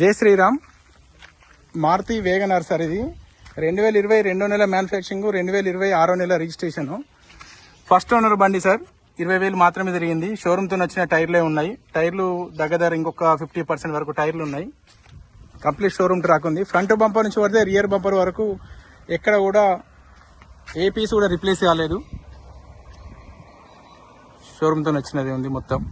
జై Sriram. Maruti WagonR sir ఇది రెండు వేల ఇరవై రెండో నెల మ్యానుఫ్యాక్చరింగ్ రెండు వేల ఇరవై ఆరో నెల రిజిస్ట్రేషను. ఫస్ట్ ఓనర్ బండి సార్ ఇరవై వేలు మాత్రమే తిరిగింది. షోరూమ్తో వచ్చిన టైర్లే ఉన్నాయి. టైర్లు దగ్గర ఇంకొక ఫిఫ్టీ పర్సెంట్ వరకు టైర్లు ఉన్నాయి. కంప్లీట్ షోరూమ్ ట్రాక్ ఉంది. ఫ్రంట్ బంపర్ నుంచి పడితే రియర్ బంపర్ వరకు ఎక్కడ కూడా ఏ పీస్ కూడా రిప్లేస్ కాలేదు. షోరూమ్తో నచ్చినది ఉంది మొత్తం.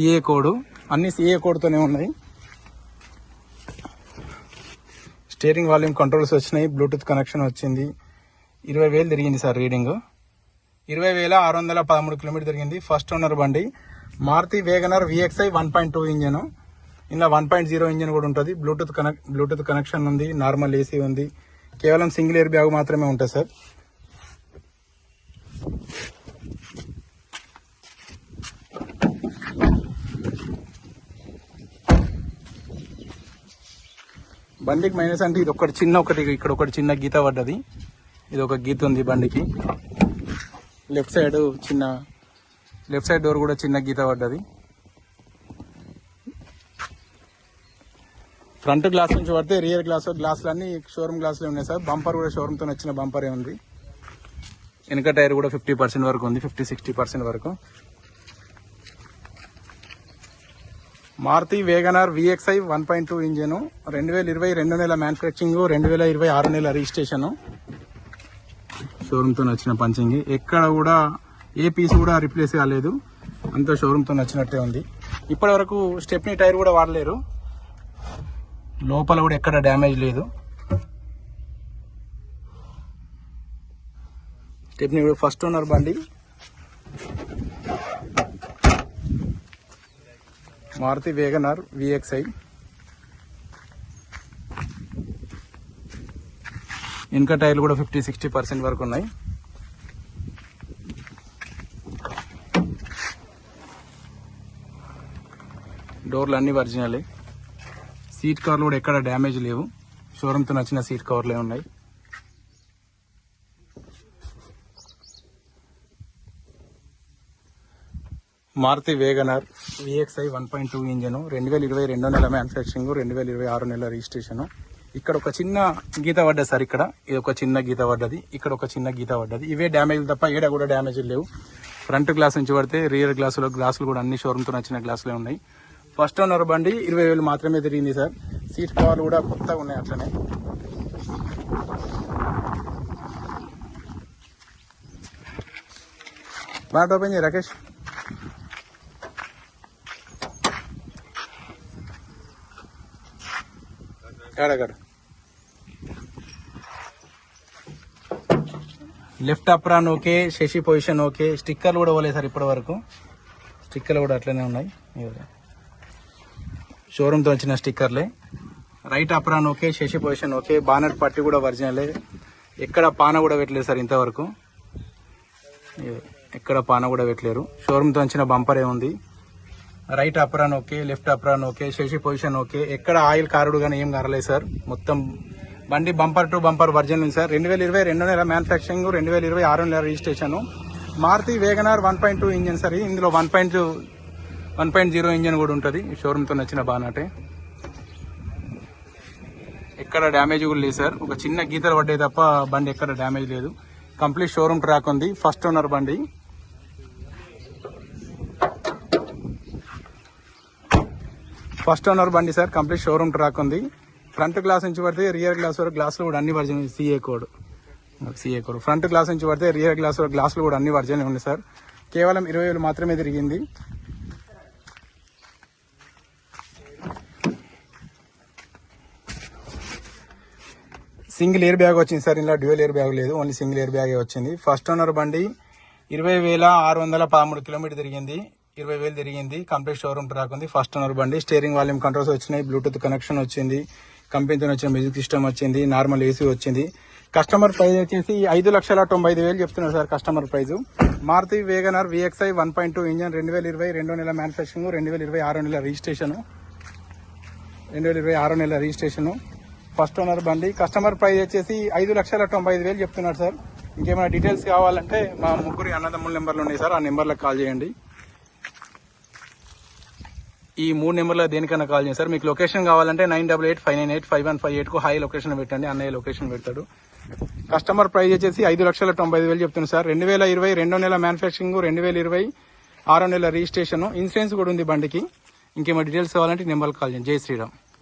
సిఏ కోడ్ అన్ని సిఏ కోడ్తోనే ఉన్నాయి స్టీరింగ్ వాల్యూమ్ కంట్రోల్స్ వచ్చినాయి బ్లూటూత్ కనెక్షన్ వచ్చింది ఇరవై వేలు తిరిగింది సార్ రీడింగ్ ఇరవై వేల ఆరు వందల పదమూడు కిలోమీటర్ తిరిగింది ఫస్ట్ ఓనర్ బండి Maruti WagonR VXI one point two engine ఇలా వన్ పాయింట్ జీరో ఇంజన్ కూడా ఉంటుంది బ్లూటూత్ కనెక్ట్ బ్లూటూత్ కనెక్షన్ ఉంది నార్మల్ ఏసీ ఉంది కేవలం సింగిల్ ఎయిర్ బ్యాగ్ మాత్రమే ఉంటుంది సార్ బండికి మైనస్ అంటే ఇది ఒకటి చిన్న ఒకటి ఇక్కడ ఒకటి చిన్న గీత పడ్డది. ఇది ఒక గీత ఉంది బండికి. లెఫ్ట్ సైడ్ చిన్న లెఫ్ట్ సైడ్ డోర్ కూడా చిన్న గీత పడ్డది. ఫ్రంట్ గ్లాస్ నుంచి పడితే రియర్ గ్లాస్ గ్లాసులన్నీ షోరూమ్ గ్లాసులే ఉన్నాయి సార్. బంపర్ కూడా షోరూమ్తో వచ్చిన బంపరే ఉంది. వెనక టైర్ కూడా ఫిఫ్టీ పర్సెంట్ వరకు ఉంది ఫిఫ్టీ సిక్స్టీ పర్సెంట్ వరకు. Maruti WagonR VXI one point two engine రెండు వేల ఇరవై రెండు నెల మ్యానుఫ్యాక్చరింగ్ రెండు వేల ఇరవై ఆరు నెల రిజిస్ట్రేషన్ షోరూమ్తో వచ్చిన పంచింగ్ ఎక్కడ కూడా ఏ పీస్ కూడా రిప్లేస్ కాలేదు. అంతా షోరూమ్తో నచ్చినట్టే ఉంది. ఇప్పటి వరకు స్టెప్నీ టైర్ కూడా వాడలేరు. లోపల కూడా ఎక్కడ డ్యామేజ్ లేదు. స్టెప్నీ కూడా ఫస్ట్ ఓనర్ బండి. మారుతి వేగనార్ విఎక్స్ఐ వెనక టైర్లు కూడా ఫిఫ్టీ సిక్స్టీ పర్సెంట్ వరకు ఉన్నాయి. డోర్లు అన్ని ఒరిజినలే. సీట్ కవర్లు కూడా ఎక్కడ డ్యామేజ్ లేవు. షోరూమ్తో నచ్చిన సీట్ కవర్లే ఉన్నాయి. Maruti WagonR VXI one point two engine రెండు వేల ఇరవై రెండో నెల మ్యానుఫ్యాక్చరింగ్ రెండు వేల ఇరవై ఆరు నెల రిజిస్ట్రేషన్ ఇక్కడ ఒక చిన్న గీత పడ్డది సార్ ఇక్కడ. ఇది ఒక చిన్న గీత పడ్డది. ఇక్కడ ఒక చిన్న గీత పడ్డది. ఇవే డ్యామేజ్ తప్ప ఏడ కూడా డ్యామేజ్ లేవు. ఫ్రంట్ గ్లాస్ నుంచి పడితే రియర్ గ్లాసులో గ్లాసులు కూడా అన్ని షోరూమ్తో నచ్చిన గ్లాసులే ఉన్నాయి. ఫస్ట్ ఓనర్ బండి ఇరవై వేలు మాత్రమే తిరిగింది సార్. సీట్ కవర్లు కూడా కొత్తగా ఉన్నాయి అట్లనే. బాగా ఓపెన్ చేయి Rakesh. కాడగాడు left apron okay chassis position okay స్టిక్కర్లు కూడా పోలేదు సార్ ఇప్పటి వరకు. స్టిక్కర్లు కూడా అట్లనే ఉన్నాయి. షోరూమ్తో వచ్చిన స్టిక్కర్లే right apron okay chassis position okay banner పట్టి కూడా ఒరిజినలే ఎక్కడ పాన కూడా పెట్టలేదు సార్ ఇంతవరకు. ఎక్కడ పాన కూడా పెట్టలేరు. షోరూమ్తో వచ్చిన బంపరే ఉంది. Right apron okay left apron okay chassis position okay. ఎక్కడ ఆయిల్ కారుడు కానీ ఏం కారలేదు సార్. మొత్తం బండి బంపర్ టు బంపర్ వర్జన్ ఉంది సార్. రెండు వేల ఇరవై రెండు నెల మ్యానుఫ్యాక్చరింగ్ రెండు వేల ఇరవై ఆరు నెల registration. Maruti WagonR one point two engine sir. ఇందులో one point one point zero engine కూడా ఉంటుంది. షోరూమ్తో నచ్చిన బానాటే ఎక్కడ డ్యామేజ్ కూడా లేదు సార్. ఒక చిన్న గీతలు పడ్డాయి తప్ప బండి ఎక్కడ డ్యామేజ్ లేదు. కంప్లీట్ షోరూమ్ ట్రాక్ ఉంది. ఫస్ట్ ఓనర్ బండి. ఫస్ట్ ఓనర్ బండి సార్ కంప్లీట్ షోరూమ్ ట్రాక్ ఉంది. ఫ్రంట్ గ్లాస్ నుంచి పడితే రియర్ గ్లాస్ వరకు గ్లాసులు కూడా అన్ని virgin C A code C A code front glass నుంచి పడితే రియర్ గ్లాస్ వరకు గ్లాసులు కూడా అన్ని వర్జన్ ఉంది సార్. కేవలం ఇరవై వేలు మాత్రమే తిరిగింది. సింగిల్ ఎయిర్ బ్యాగ్ వచ్చింది సార్. ఇలా డ్యూయల్ ఎయిర్ బ్యాగ్ లేదు. ఓన్లీ సింగిల్ ఎయిర్ బ్యాగే వచ్చింది. ఫస్ట్ ఓనర్ బండి ఇరవై వేల ఆరు వందల పదమూడు కిలోమీటర్ తిరిగింది. ఇరవై వేలు తిరిగింది. కంప్లీట్ షోరూమ్ ట్రాక్ ఉంది ఫస్ట్ ఓనర్ బండి. స్టీరింగ్ వాల్యూమ్ కంట్రోల్స్ వచ్చినాయి. బ్లూటూత్ కనెక్షన్ వచ్చింది. కంపెనీతో వచ్చిన మ్యూజిక్ సిస్టమ్ వచ్చింది. నార్మల్ ఏసీ వచ్చింది. కస్టమర్ ప్రైస్ వచ్చేసి ఐదు లక్షల తొంభై ఐదు వేలు చెప్తున్నారు sir customer price Maruti WagonR VXI one point two engine రెండు వేల ఇరవై రెండో నెల మ్యానుఫ్యాక్చరింగ్ రెండు వేల ఇరవై ఆరో నెల రిజిస్ట్రేషన్ రెండు వేల ఇరవై ఆరో నెల రిజిస్ట్రేషన్ ఫస్ట్ ఓనర్ బండి. కస్టమర్ ప్రైస్ వచ్చేసి ఐదు లక్షల తొంభై ఐదు వేలు చెప్తున్నారు సార్. ఇంకేమైనా డీటెయిల్స్ కావాలంటే మా ముగ్గురి అన్నదమ్ముల నెంబర్లు ఉన్నాయి సార్. ఆ నెంబర్లకు కాల్ చేయండి. ఈ మూడు నెంబర్లో దేనికైనా కాల్ చేయండి. సార్ మీకు లొకేషన్ కావాలంటే nine double eight five nine eight five one five ఎయిట్కు hi location పెట్టండి. అన్నయ్య లొకేషన్ పెడతాడు. కస్టమర్ ప్రైస్ వచ్చేసి ఐదు లక్షల తొంభై ఐదు వేలు చెప్తున్నాను సార్. రెండు వేల ఇరవై రెండో నెల మ్యానుఫ్యాక్చరింగ్ రెండు వేల ఇరవై ఆరో నెల రిజిస్ట్రేషన్. ఇన్సూరెన్స్ కూడా ఉంది బండికి. ఇంకేమో డీటెయిల్స్ కావాలంటే నెంబర్ నెంబర్కి కాల్ చేయండి. జై శ్రీరామ్.